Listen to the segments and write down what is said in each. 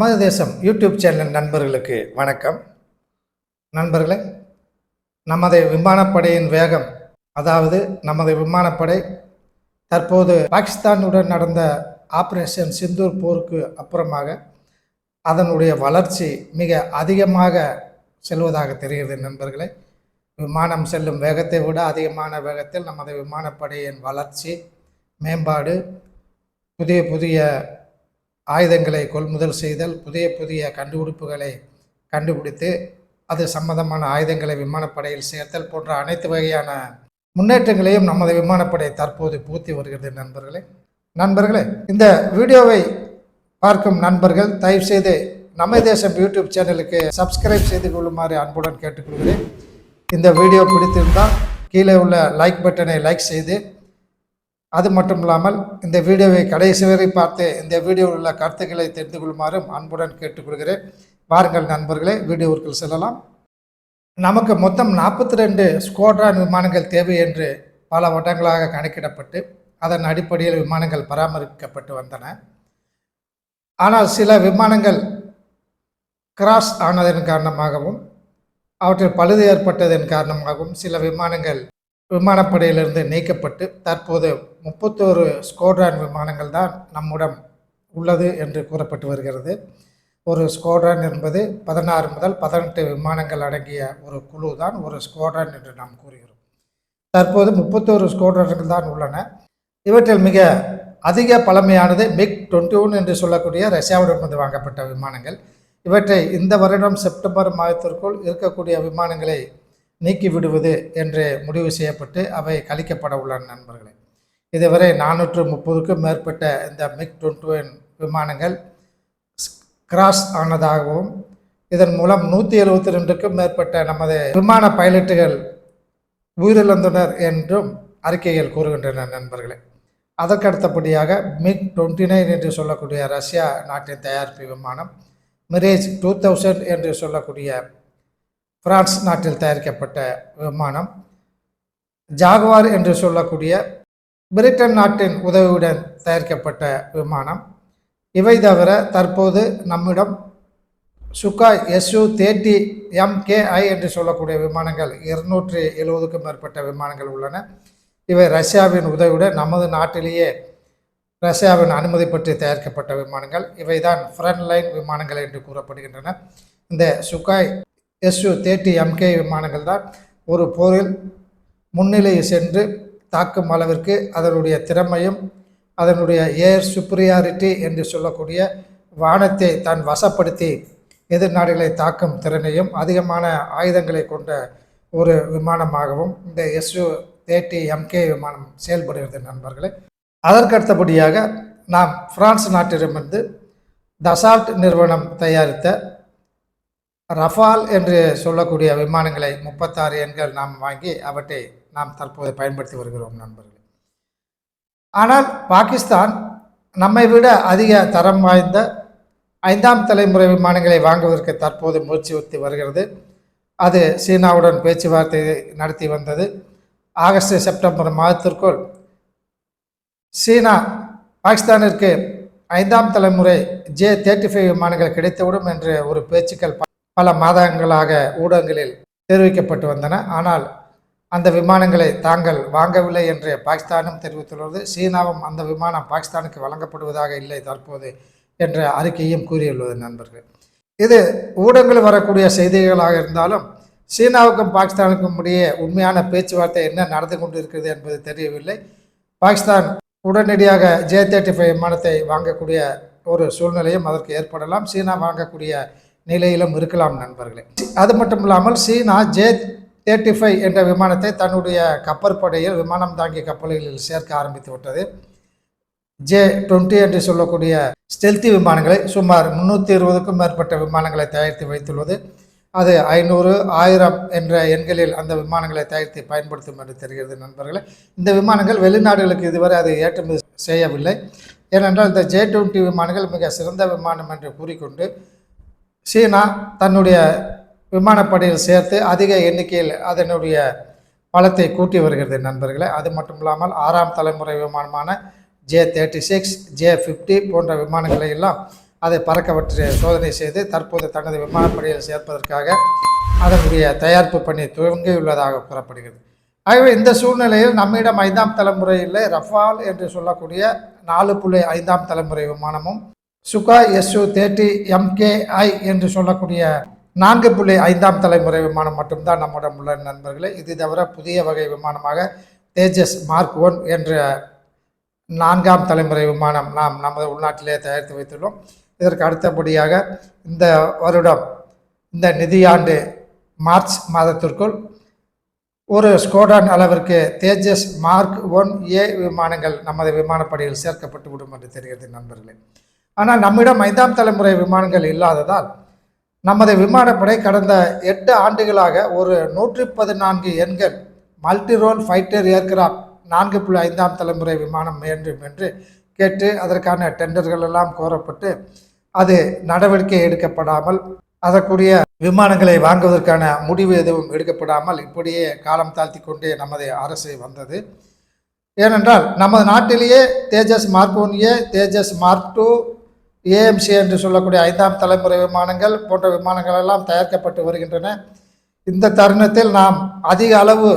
நமது தேசம் YouTube channel நண்பர்களுக்கு வணக்கம். நண்பர்களே நமது விமானப்படையின் வேகம் அதாவது நமது விமானப்படை தற்போது பாகிஸ்தானுடன் நடந்த ஆப்ரேஷன் சிந்தூர் போருக்கு அப்புறமாக அதனுடைய வளர்ச்சி மிக அதிகமாக செல்வதாக தெரிகிறது நண்பர்களே. விமானம் செல்லும் வேகத்தை விட அதிகமான வேகத்தில் நமது விமானப்படையின் வளர்ச்சி மேம்பாடு புதிய புதிய ஆயுதங்களை கொள்முதல் செய்தல் புதிய புதிய கண்டுபிடிப்புகளை கண்டுபிடித்து அது சம்பந்தமான ஆயுதங்களை விமானப்படையில் சேர்த்தல் போன்ற அனைத்து வகையான முன்னேற்றங்களையும் நமது விமானப்படை தற்போது பூர்த்தி வருகிறது நண்பர்களே. நண்பர்களே இந்த வீடியோவை பார்க்கும் நண்பர்கள் தயவு செய்து நம்ம தேசம் யூடியூப் சேனலுக்கு சப்ஸ்கிரைப் செய்து கொள்ளுமாறு அன்புடன் கேட்டுக்கொள்கிறேன். இந்த வீடியோ பிடித்திருந்தால் கீழே உள்ள லைக் பட்டனை லைக் செய்து அது மட்டும் இல்லாமல் இந்த வீடியோவை கடைசி வரை பார்த்து இந்த வீடியோவில் உள்ள கருத்துக்களை தெரிந்து கொள்ளுமாறும் அன்புடன் கேட்டுக்கொள்கிறேன். வாருங்கள் நண்பர்களே வீடியோவிற்குள் செல்லலாம். நமக்கு மொத்தம் நாற்பத்தி ரெண்டு ஸ்குவாட்ரான் விமானங்கள் தேவை என்று பல வட்டங்களாக கணக்கிடப்பட்டு அதன் அடிப்படையில் விமானங்கள் பராமரிக்கப்பட்டு வந்தன. ஆனால் சில விமானங்கள் கிராஸ் ஆனதன் காரணமாகவும் அவற்றில் பழுது ஏற்பட்டதன் காரணமாகவும் சில விமானங்கள் விமானப்படையிலிருந்து நீக்கப்பட்டு தற்போது முப்பத்தோரு ஸ்கோட்ரான் விமானங்கள் தான் நம்முடன் உள்ளது என்று கூறப்பட்டு வருகிறது. ஒரு ஸ்குவாட்ரான் என்பது பதினாறு முதல் பதினெட்டு விமானங்கள் அடங்கிய ஒரு குழு தான் ஒரு ஸ்குவாட்ரான் என்று நாம் கூறுகிறோம். தற்போது முப்பத்தோரு ஸ்குவாட்ரான்கள் தான் உள்ளன. இவற்றில் மிக அதிக பழமையானது மிக் டுவெண்ட்டி ஒன் என்று சொல்லக்கூடிய ரஷ்யாவிடமிருந்து வாங்கப்பட்ட விமானங்கள். இவற்றை இந்த வருடம் செப்டம்பர் மாதத்திற்குள் இருக்கக்கூடிய விமானங்களை நீக்கிவிடுவது என்று முடிவு செய்யப்பட்டு அவை கழிக்கப்பட உள்ளன நண்பர்களே. இதுவரை நானூற்று முப்பதுக்கும் மேற்பட்ட இந்த மிக் டுவெண்ட்டி விமானங்கள் கிராஸ் ஆனதாகவும் இதன் மூலம் நூற்றி எழுபத்தி ரெண்டுக்கும் மேற்பட்ட நமது விமான பைலட்டுகள் உயிரிழந்தனர் என்றும் அறிக்கைகள் கூறுகின்றன நண்பர்களே. அதற்கு அடுத்தபடியாக மிக் டுவெண்ட்டி நைன் என்று சொல்லக்கூடிய ரஷ்யா நாட்டின் தயாரிப்பு விமானம் மிரேஜ் டூ தௌசண்ட் என்று சொல்லக்கூடிய பிரான்ஸ் நாட்டில் தயாரிக்கப்பட்ட விமானம். ஜாகுவார் என்று சொல்லக்கூடிய பிரிட்டன் நாட்டின் உதவியுடன் தயாரிக்கப்பட்ட விமானம். இவை தவிர தற்போது நம்மிடம் சுகாய் எஸ்யூ தேர்ட்டி எம்கேஐ என்று சொல்லக்கூடிய விமானங்கள் இருநூற்றி எழுபதுக்கும் மேற்பட்ட விமானங்கள் உள்ளன. இவை ரஷ்யாவின் உதவியுடன் நமது நாட்டிலேயே ரஷ்யாவின் அனுமதி பெற்று தயாரிக்கப்பட்ட விமானங்கள். இவை தான் ஃப்ரண்ட் லைன் விமானங்கள் என்று கூறப்படுகின்றன. இந்த சுகாய் எஸ்யூ தேர்ட்டி எம்கே விமானங்கள் தான் ஒரு போரில் முன்னிலையை சென்று தாக்கும் அளவிற்கு அதனுடைய திறமையும் அதனுடைய ஏர் சுப்ரியாரிட்டி என்று சொல்லக்கூடிய வானத்தை தான் வசப்படுத்தி எதிர்நாடுகளை தாக்கும் திறனையும் அதிகமான ஆயுதங்களை கொண்ட ஒரு விமானமாகவும் இந்த எஸ்யூ தேர்ட்டி எம்கே விமானம் செயல்படுகிறது நண்பர்களே. அதற்கடுத்தபடியாக நாம் பிரான்ஸ் நாட்டிடமிருந்து தசால்ட் நிறுவனம் தயாரித்த ரஃபால் என்று சொல்லக்கூடிய விமானங்களை முப்பத்தாறு எண்கள் நாம் வாங்கி அவற்றை நாம் தற்போது பயன்படுத்தி வருகிறோம் நண்பர்கள். ஆனால் பாகிஸ்தான் நம்மை விட அதிக தரம் வாய்ந்த ஐந்தாம் தலைமுறை விமானங்களை வாங்குவதற்கு தற்போது முயற்சி வைத்து வருகிறது. அது சீனாவுடன் பேச்சுவார்த்தை நடத்தி வந்தது. ஆகஸ்ட் செப்டம்பர் மாதத்திற்குள் சீனா பாகிஸ்தானிற்கு ஐந்தாம் தலைமுறை ஜே தேர்ட்டி ஃபைவ் விமானங்கள் கிடைத்துவிடும் என்று ஒரு பேச்சுக்கள் பல மாதங்களாக ஊடகங்களில் தெரிவிக்கப்பட்டு வந்தன. ஆனால் அந்த விமானங்களை தாங்கள் வாங்கவில்லை என்று பாகிஸ்தானும் தெரிவித்துள்ளது. சீனாவும் அந்த விமானம் பாகிஸ்தானுக்கு வழங்கப்படுவதாக இல்லை தற்போது என்ற அறிக்கையும் கூறியுள்ளது நண்பர்கள். இது ஊடகங்களில் வரக்கூடிய செய்திகளாக இருந்தாலும் சீனாவுக்கும் பாகிஸ்தானுக்கும் இடையே உண்மையான பேச்சுவார்த்தை என்ன நடந்து கொண்டு இருக்கிறது என்பது தெரியவில்லை. பாகிஸ்தான் உடனடியாக ஜே தேர்ட்டி ஃபைவ் விமானத்தை வாங்கக்கூடிய ஒரு சூழ்நிலையும் அதற்கு ஏற்படலாம். சீனா வாங்கக்கூடிய நிலையிலும் இருக்கலாம் நண்பர்களே. அது மட்டும் இல்லாமல் சீனா ஜே தேர்ட்டி ஃபைவ் என்ற விமானத்தை தன்னுடைய கப்பற்படையில் விமானம் தாங்கிய கப்பல்களில் சேர்க்க ஆரம்பித்து விட்டது. ஜே டுவெண்ட்டி என்று சொல்லக்கூடிய ஸ்டெல்தி விமானங்களை சுமார் முந்நூற்றி இருபதுக்கும் மேற்பட்ட விமானங்களை தயாரித்து வைத்துள்ளது. அது ஐநூறு ஆயிரம் என்ற எண்களில் அந்த விமானங்களை தயாரித்து பயன்படுத்தும் என்று தெரிகிறது நண்பர்களே. இந்த விமானங்கள் வெளிநாடுகளுக்கு இதுவரை அது ஏற்றுமதி செய்யவில்லை. ஏனென்றால் இந்த ஜே டுவெண்ட்டி விமானங்கள் மிக சிறந்த விமானம் என்று கூறிக்கொண்டு சீனா தன்னுடைய விமானப்படையில் சேர்த்து அதிக எண்ணிக்கையில் அதனுடைய பலத்தை கூட்டி வருகிறது நண்பர்களே. அது மட்டும் இல்லாமல் ஆறாம் தலைமுறை விமானமான J thirty six J fifty போன்ற விமானங்களை எல்லாம் அதை பறக்கவற்றை சோதனை செய்து தற்போது தனது விமானப்படையில் சேர்ப்பதற்காக அதனுடைய தயாரிப்பு பணி துவங்கியுள்ளதாக கூறப்படுகிறது. ஆகவே இந்த சூழ்நிலையில் நம்மிடம் ஐந்தாம் தலைமுறையில் ரஃபால் என்று சொல்லக்கூடிய நாலு புள்ளி ஐந்தாம் தலைமுறை விமானமும் சுகா எஸ்யூ தேர்ட்டி எம்கேஐ என்று சொல்லக்கூடிய நான்கு புள்ளி ஐந்தாம் தலைமுறை விமானம் மட்டும்தான் நம்மிடம் உள்ள நண்பர்களே. இது தவிர புதிய வகை விமானமாக தேஜஸ் மார்க் ஒன் என்ற நான்காம் தலைமுறை விமானம் நாம் நமது உள்நாட்டிலே தயாரித்து வைத்துள்ளோம். இதற்கு அடுத்தபடியாக இந்த வருடம் இந்த நிதியாண்டு மார்ச் மாதத்திற்குள் ஒரு ஸ்கோடான் அளவிற்கு தேஜஸ் மார்க் ஒன் ஏ விமானங்கள் நமது விமானப்படையில் சேர்க்கப்பட்டு விடும் என்று தெரிகிறது நண்பர்களே. ஆனால் நம்மிடம் ஐந்தாம் தலைமுறை விமானங்கள் இல்லாததால் நமது விமானப்படை கடந்த எட்டு ஆண்டுகளாக ஒரு நூற்றி பதினான்கு எண்கள் மல்டி ரோல் ஃபைட்டர் ஏர்கிராஃப்ட் நான்கு புள்ளி ஐந்தாம் தலைமுறை விமானம் வேண்டும் என்று கேட்டு அதற்கான டெண்டர்கள் எல்லாம் கோரப்பட்டு அது நடவடிக்கை எடுக்கப்படாமல் அதற்குரிய விமானங்களை வாங்குவதற்கான முடிவு எதுவும் எடுக்கப்படாமல் இப்படியே காலம் தாழ்த்தி கொண்டே நமது அரசு வந்தது. ஏனென்றால் நமது நாட்டிலேயே Tejas mark one A Tejas mark two AMC என்று சொல்லக்கூடிய ஐந்தாம் தலைமுறை விமானங்கள் போன்ற விமானங்கள் எல்லாம் தயாரிக்கப்பட்டு வருகின்றன. இந்த தருணத்தில் நாம் அதிக அளவு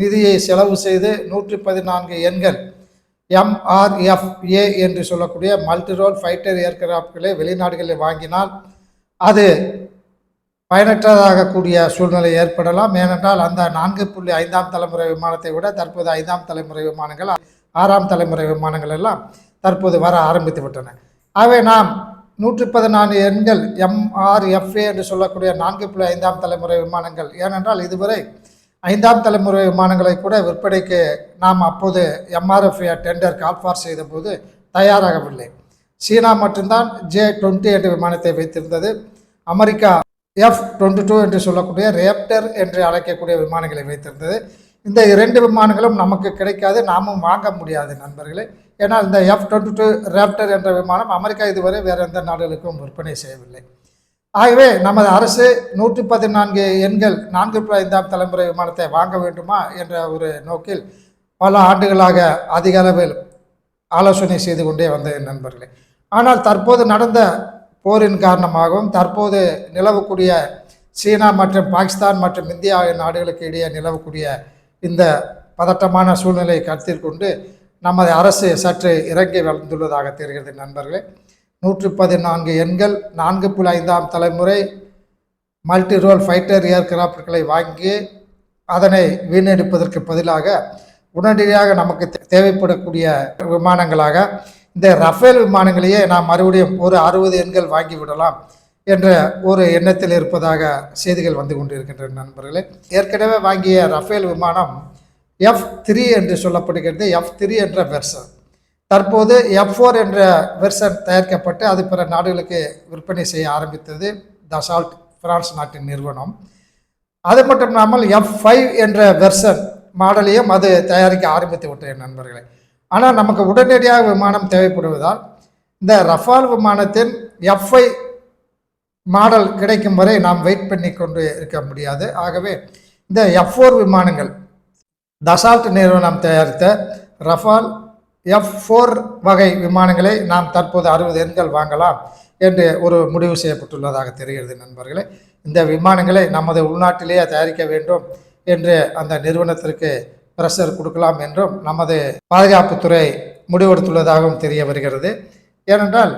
நிதியை செலவு செய்து நூற்றி பதினான்கு எண்கள் எம்ஆர்எஃப்ஏ என்று சொல்லக்கூடிய மல்டிரோல் ஃபைட்டர் ஏர்கிராஃப்ட்களை வெளிநாடுகளில் வாங்கினால் அது பயனற்றதாகக்கூடிய சூழ்நிலை ஏற்படலாம். ஏனென்றால் அந்த நான்கு புள்ளி ஐந்தாம் தலைமுறை விமானத்தை விட தற்போது ஐந்தாம் தலைமுறை விமானங்கள் ஆறாம் தலைமுறை விமானங்கள் எல்லாம் தற்போது வர ஆரம்பித்து விட்டன. ஆகவே நாம் நூற்றி பதினான்கு எண்கள் எம்ஆர்எஃப்ஏ என்று சொல்லக்கூடிய நான்கு புள்ளி ஐந்தாம் தலைமுறை விமானங்கள். ஏனென்றால் இதுவரை ஐந்தாம் தலைமுறை விமானங்களை கூட விற்பனைக்கு நாம் அப்போது எம்ஆர்எஃப்ஏ டெண்டர் கால்ஃபார் செய்தபோது தயாராகவில்லை. சீனா மட்டும்தான் ஜே டுவெண்ட்டி என்ற விமானத்தை வைத்திருந்தது. அமெரிக்கா எஃப் டுவெண்ட்டி டூ என்று சொல்லக்கூடிய ரேப்டர் என்று அழைக்கக்கூடிய விமானங்களை வைத்திருந்தது. இந்த இரண்டு விமானங்களும் நமக்கு கிடைக்காது நாமும் வாங்க முடியாது நண்பர்களே. ஏன்னா இந்த எஃப் டுவெண்ட்டி டூ ரேப்டர் என்ற விமானம் அமெரிக்கா இதுவரை வேறு எந்த நாடுகளுக்கும் விற்பனை செய்யவில்லை. ஆகவே நமது அரசு நூற்றி பதினான்கு எண்கள் நான்கு ஐந்தாம் தலைமுறை விமானத்தை வாங்க வேண்டுமா என்ற ஒரு நோக்கில் பல ஆண்டுகளாக அதிக அளவில் ஆலோசனை செய்து கொண்டே வந்தது நண்பர்களே. ஆனால் தற்போது நடந்த போரின் காரணமாகவும் தற்போது நிலவக்கூடிய சீனா மற்றும் பாகிஸ்தான் மற்றும் இந்தியா நாடுகளுக்கு இடையே நிலவக்கூடிய இந்த பதட்டமான சூழ்நிலையை கருத்தில் கொண்டு நமது அரசு சற்று இறங்கி வளர்ந்துள்ளதாக தெரிகிறது நண்பர்களே. நூற்றி பதினான்கு எண்கள் நான்கு புள்ளி ஐந்தாம் தலைமுறை மல்டி ரோல் ஃபைட்டர் ஏர்கிராஃப்ட்களை வாங்கி அதனை வீணடிப்பதற்கு பதிலாக உடனடியாக நமக்கு தேவைப்படக்கூடிய விமானங்களாக இந்த ரஃபேல் விமானங்களையே நாம் மறுபடியும் ஒரு அறுபது எண்கள் வாங்கி விடலாம் என்ற ஒரு எண்ணத்தில் இருப்பதாக செய்திகள் வந்து கொண்டிருக்கின்றன நண்பர்களே. ஏற்கனவே வாங்கிய ரஃபேல் விமானம் எஃப் த்ரீ என்று சொல்லப்படுகிறது. எஃப் த்ரீ என்ற வெர்சன் தற்போது எஃப் ஃபோர் என்ற வெர்சன் தயாரிக்கப்பட்டு அது பிற நாடுகளுக்கு விற்பனை செய்ய ஆரம்பித்தது தசால்ட் பிரான்ஸ் நாட்டின் நிறுவனம். அது மட்டும் இல்லாமல் எஃப் ஃபைவ் என்ற வெர்சன் மாடலையும் அது தயாரிக்க ஆரம்பித்து விட்டது நண்பர்களே. ஆனால் நமக்கு உடனடியாக விமானம் தேவைப்படுவதால் இந்த ரஃபால் விமானத்தின் எஃப்ஐ மாடல் கிடைக்கும் வரை நாம் வெயிட் பண்ணி கொண்டு இருக்க முடியாது. ஆகவே இந்த எஃப் ஃபோர் விமானங்கள் தசால்ட் நிறுவனம் தயாரித்த ரஃபால் எஃப் ஃபோர் வகை விமானங்களை நாம் தற்போது அறுபது எண்கள் வாங்கலாம் என்று ஒரு முடிவு செய்யப்பட்டுள்ளதாக தெரிகிறது நண்பர்களே. இந்த விமானங்களை நமது உள்நாட்டிலேயே தயாரிக்க வேண்டும் என்று அந்த நிறுவனத்திற்கு பிரஷர் கொடுக்கலாம் என்றும் நமது பாதுகாப்புத்துறை முடிவெடுத்துள்ளதாகவும் தெரிய வருகிறது. ஏனென்றால்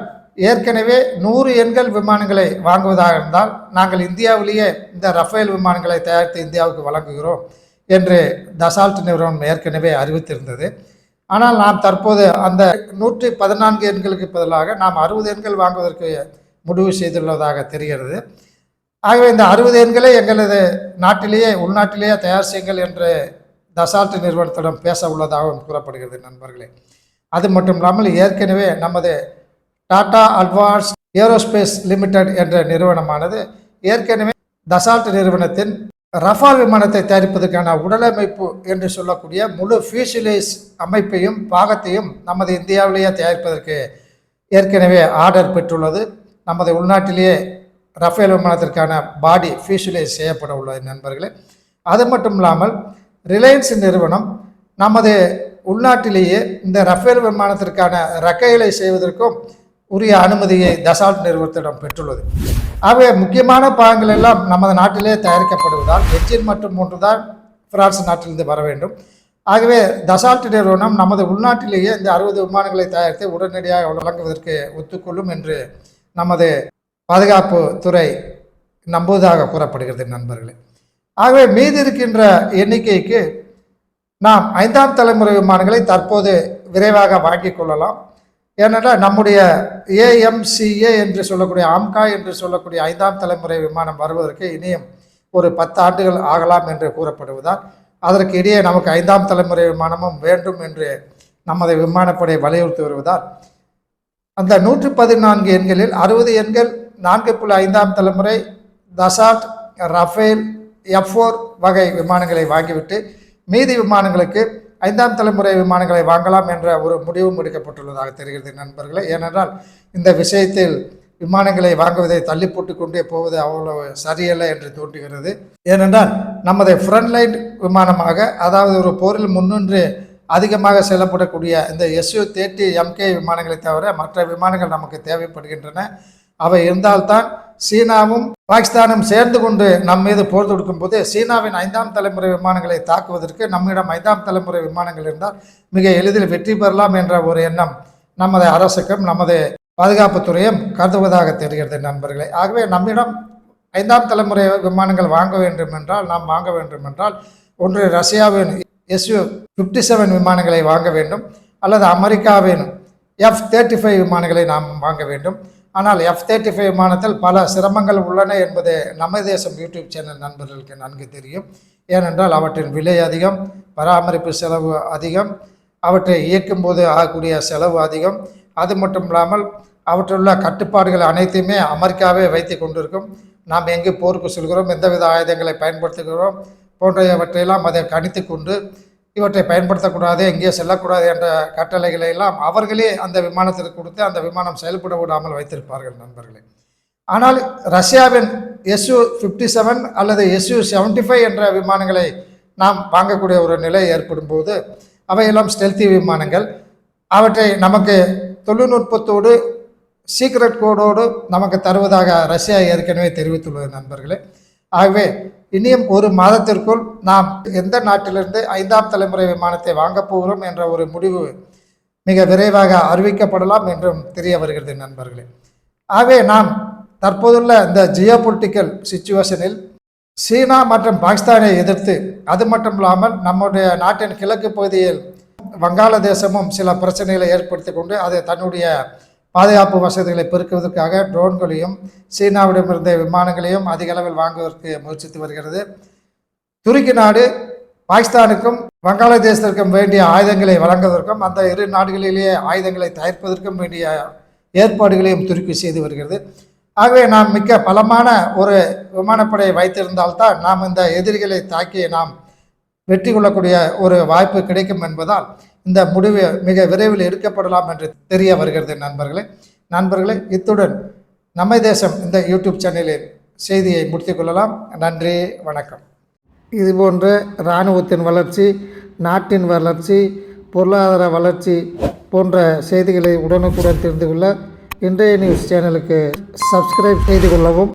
ஏற்கனவே நூறு எண்கள் விமானங்களை வாங்குவதாக இருந்தால் நாங்கள் இந்தியாவிலேயே இந்த ரஃபேல் விமானங்களை தயாரித்து இந்தியாவுக்கு வழங்குகிறோம். என்று தசால்ட் நிறுவனம் ஏற்கனவே அறிவித்திருந்தது. ஆனால் நாம் தற்போது அந்த நூற்றி பதினான்கு எண்களுக்கு பதிலாக நாம் அறுபது எண்கள் வாங்குவதற்கு முடிவு செய்துள்ளதாக தெரிகிறது. ஆகவே இந்த அறுபது எண்களை எங்களது நாட்டிலேயே உள்நாட்டிலேயே தயார் செய்யுங்கள் என்று தசால்ட் நிறுவனத்திடம் பேச உள்ளதாகவும் கூறப்படுகிறது நண்பர்களே. அது மட்டும் இல்லாமல் ஏற்கனவே நமது டாடா அட்வான்ஸ் ஏரோஸ்பேஸ் லிமிடெட் என்ற நிறுவனமானது ஏற்கனவே தசால்ட் நிறுவனத்தின் ரஃபால் விமானத்தை தயாரிப்பதற்கான உடலமைப்பு என்று சொல்லக்கூடிய முழு ஃபியூசிலேஜ் அமைப்பையும் பாகத்தையும் நமது இந்தியாவிலேயே தயாரிப்பதற்கு ஏற்கனவே ஆர்டர் பெற்றுள்ளது. நமது உள்நாட்டிலேயே ரஃபேல் விமானத்திற்கான பாடி ஃபியூசிலேஜ் செய்யப்பட உள்ளது நண்பர்களே. அது மட்டும் இல்லாமல் ரிலையன்ஸ் நிறுவனம் நமது உள்நாட்டிலேயே இந்த ரஃபேல் விமானத்திற்கான ரக்கைகளை செய்வதற்கும் உரிய அனுமதியை தசால்ட் நிறுவனத்திடம் பெற்றுள்ளது. ஆகவே முக்கியமான பாகங்கள் எல்லாம் நமது நாட்டிலே தயாரிக்கப்படுவதால் எச்சின் மற்றும் ஒன்றுதான் பிரான்ஸ் நாட்டிலிருந்து வர வேண்டும். ஆகவே தசால்ட் நிறுவனம் நமது உள்நாட்டிலேயே இந்த அறுபது விமானங்களை தயாரித்து உடனடியாக வழங்குவதற்கு ஒத்துக்கொள்ளும் என்று நமது பாதுகாப்பு துறை நம்புவதாக கூறப்படுகிறது நண்பர்களே. ஆகவே மீதி இருக்கின்ற எண்ணிக்கைக்கு நாம் ஐந்தாம் தலைமுறை விமானங்களை தற்போது விரைவாக வாங்கிக் கொள்ளலாம். ஏனென்றால் நம்முடைய ஏஎம்சிஏ என்று சொல்லக்கூடிய ஆம்கா என்று சொல்லக்கூடிய ஐந்தாம் தலைமுறை விமானம் வருவதற்கு இனியும் ஒரு பத்து ஆண்டுகள் ஆகலாம் என்று கூறப்படுவதால் அதற்கு இடையே நமக்கு ஐந்தாம் தலைமுறை விமானமும் வேண்டும் என்று நமது விமானப்படை வலியுறுத்தி வருவதால் அந்த நூற்று பதினான்கு எண்களில் அறுபது எண்கள் நான்கு புள்ளி ஐந்தாம் தலைமுறை தசாட் ரஃபேல் எஃப் வகை விமானங்களை வாங்கிவிட்டு மீதி விமானங்களுக்கு ஐந்தாம் தலைமுறை விமானங்களை வாங்கலாம் என்ற ஒரு முடிவும் எடுக்கப்பட்டுள்ளதாக தெரிகிறது நண்பர்களே. ஏனென்றால் இந்த விஷயத்தில் விமானங்களை வாங்குவதை தள்ளி போட்டு கொண்டே போவது அவ்வளவு சரியல்ல என்று தோன்றுகிறது. ஏனென்றால் நமது ஃப்ரண்ட்லைன் விமானமாக அதாவது ஒரு போரில் முன்னின்று அதிகமாக செல்லப்படக்கூடிய இந்த எஸ்யூ தேர்ட்டி எம்கே விமானங்களை தவிர மற்ற விமானங்கள் நமக்கு தேவைப்படுகின்றன. அவை இருந்தால்தான் சீனாவும் பாகிஸ்தானும் சேர்ந்து கொண்டு நம் மீது போர் தொடுக்கும் போது சீனாவின் ஐந்தாம் தலைமுறை விமானங்களை தாக்குவதற்கு நம்மிடம் ஐந்தாம் தலைமுறை விமானங்கள் இருந்தால் மிக எளிதில் வெற்றி பெறலாம் என்ற ஒரு எண்ணம் நமது அரசுக்கும் நமது பாதுகாப்புத்துறையும் கருதுவதாக தெரிகிறது நண்பர்களே. ஆகவே நம்மிடம் ஐந்தாம் தலைமுறை விமானங்கள் வாங்க வேண்டும் என்றால் நாம் வாங்க வேண்டும் என்றால் ஒன்று ரஷ்யாவின் எஸ்யூ ஃபிஃப்டி செவன் விமானங்களை வாங்க வேண்டும் அல்லது அமெரிக்காவின் எஃப் தேர்ட்டி ஃபைவ் விமானங்களை நாம் வாங்க வேண்டும். ஆனால் எஃப் தேர்ட்டி ஃபைவ் விமானத்தில் பல சிரமங்கள் உள்ளன என்பது நம்ம தேசம் யூடியூப் சேனல் நண்பர்களுக்கு நன்கு தெரியும். ஏனென்றால் அவற்றின் விலை அதிகம் பராமரிப்பு செலவு அதிகம் அவற்றை இயக்கும் போது ஆகக்கூடிய செலவு அதிகம். அது மட்டும் இல்லாமல் அவற்றுள்ள கட்டுப்பாடுகள் அனைத்தையுமே அமெரிக்காவே வைத்து கொண்டிருக்கும். நாம் எங்கு போருக்கு செல்கிறோம் எந்தவித ஆயுதங்களை பயன்படுத்துகிறோம் போன்றவற்றையெல்லாம் அதை கணித்து கொண்டு இவற்றை பயன்படுத்தக்கூடாது எங்கேயோ செல்லக்கூடாது என்ற கட்டளைகளை எல்லாம் அவர்களே அந்த விமானத்திற்கு கொடுத்து அந்த விமானம் செயல்பட விடாமல் வைத்திருப்பார்கள் நண்பர்களே. ஆனால் ரஷ்யாவின் எஸ்யூ ஃபிஃப்டி செவன் அல்லது எஸ்யூ செவன்டி ஃபைவ் என்ற விமானங்களை நாம் வாங்கக்கூடிய ஒரு நிலை ஏற்படும் போது அவையெல்லாம் ஸ்டெல்தி விமானங்கள். அவற்றை நமக்கு தொழில்நுட்பத்தோடு சீக்ரெட் கோடோடு நமக்கு தருவதாக ரஷ்யா ஏற்கனவே தெரிவித்துள்ளது நண்பர்களே. ஆகவே இனியும் ஒரு மாதத்திற்குள் நாம் எந்த நாட்டிலிருந்து ஐந்தாம் தலைமுறை விமானத்தை வாங்கப் போகிறோம் என்ற ஒரு முடிவு மிக விரைவாக அறிவிக்கப்படலாம் என்றும் தெரிய வருகிறது நண்பர்களே. ஆகவே நாம் தற்போதுள்ள இந்த ஜியோ பொலிட்டிக்கல் சுச்சுவேஷனில் சீனா மற்றும் பாகிஸ்தானை எதிர்த்து அது மட்டும் இல்லாமல் நம்முடைய நாட்டின் கிழக்கு பகுதியில் வங்காளதேசமும் சில பிரச்சனைகளை ஏற்படுத்தி கொண்டு அதை தன்னுடைய பாதுகாப்பு வசதிகளை பெருக்குவதற்காக ட்ரோன்களையும் சீனாவிடமிருந்த விமானங்களையும் அதிக அளவில் வாங்குவதற்கு முயற்சித்து வருகிறது. துருக்கி நாடு பாகிஸ்தானுக்கும் வங்காளதேசத்திற்கும் வேண்டிய ஆயுதங்களை வழங்குவதற்கும் அந்த இரு நாடுகளிலேயே ஆயுதங்களை தயாரிப்பதற்கும் வேண்டிய ஏற்பாடுகளையும் துருக்கி செய்து வருகிறது. ஆகவே நாம் மிக்க பலமான ஒரு விமானப்படையை வைத்திருந்தால்தான் நாம் இந்த எதிரிகளை தாக்கி நாம் வெற்றி கொள்ளக்கூடிய ஒரு வாய்ப்பு கிடைக்கும் என்பதால் இந்த முடிவு மிக விரைவில் எடுக்கப்படலாம் என்று தெரிய வருகிறது நண்பர்களே. நண்பர்களே இத்துடன் நம்ம தேசம் இந்த யூடியூப் சேனலில் செய்தியை முடித்துக் கொள்ளலாம். நன்றி வணக்கம். இதுபோன்ற இராணுவத்தின் வளர்ச்சி நாட்டின் வளர்ச்சி பொருளாதார வளர்ச்சி போன்ற செய்திகளை உடனுக்குடன் தெரிந்து கொள்ள இன்றைய நியூஸ் சேனலுக்கு சப்ஸ்கிரைப் செய்து கொள்ளவும்.